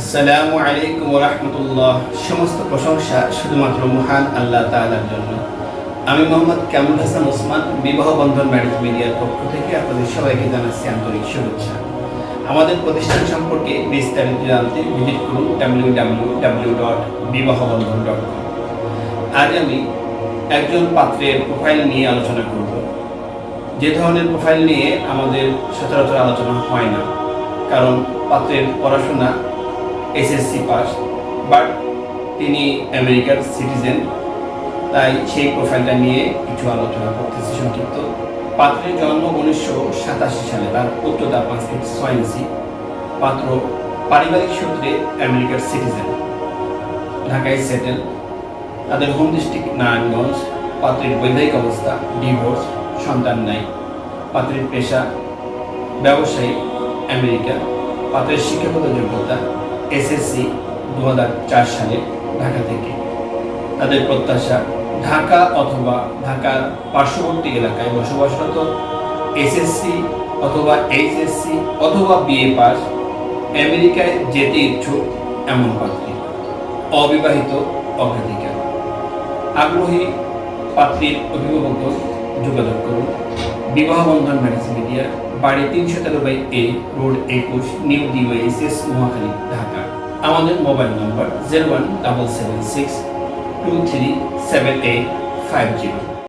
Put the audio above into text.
আসসালামু আলাইকুম রহমতুল্লাহ। সমস্ত প্রশংসা শুধুমাত্র মহান আল্লাহ তাআলার জন্য। আমি মোহাম্মদ কামরুল হাসান ওসমান, বিবাহ বন্ধন ম্যারেজ মিডিয়ার পক্ষ থেকে আপনাদের সবাইকে জানাচ্ছি আন্তরিক শুভেচ্ছা। আমাদের প্রতিষ্ঠান সম্পর্কে বিস্তারিত জানতে ভিজিট করুন ডাব্লিউ ডাব্লিউ ডাব্লিউ ডট বিবাহ বন্ধন ডট কম আজ আমি একজন পাত্রের প্রোফাইল নিয়ে আলোচনা করব। যে ধরনের প্রোফাইল নিয়ে আমাদের সচরাচর আলোচনা হয় না। কারণ পাত্রের পড়াশোনা এসএসসি পাস বাট তিনি আমেরিকার সিটিজেন, তাই সেই প্রোফাইলটা নিয়ে কিছু আলোচনা করতেছি সংক্ষিপ্ত। পাত্রের জন্ম উনিশশো সাতাশি সালে, তার উচ্চতা পাঁচ ফিট ছয় ইঞ্চি পাত্র পারিবারিক সূত্রে আমেরিকার সিটিজেন। ঢাকায় সেটেল। তাদের হোম ডিস্ট্রিক্ট নারায়ণগঞ্জ। পাত্রের বৈবাহিক অবস্থা, ডিভোর্স, সন্তান নাই। পাত্রের পেশা, ব্যবসায়ী আমেরিকা পাত্রের শিক্ষাগত যোগ্যতা এসএসসি দু সালে ঢাকা থেকে। তাদের প্রত্যাশা, ঢাকা অথবা ঢাকার পার্শ্ববর্তী এলাকায় বসবাসরত এসএসসি অথবা এইচএসসি অথবা বিএ পাস আমেরিকায় যেতে ইচ্ছুক এমন পাত্রী অবিবাহিত অগ্রাধিকার। আগ্রহী পাত্রীর অভিভাবক যোগাযোগ করুন। বিবাহ বন্ধন ম্যারেজ মিডিয়া বাড়ি তিনশো তেরো বাই এ, রোড একুশ, নিউ ডিওয়াইসিএস মহাখালী, ঢাকা। আমাদের mobile number zero one double seven six two three seven eight five zero.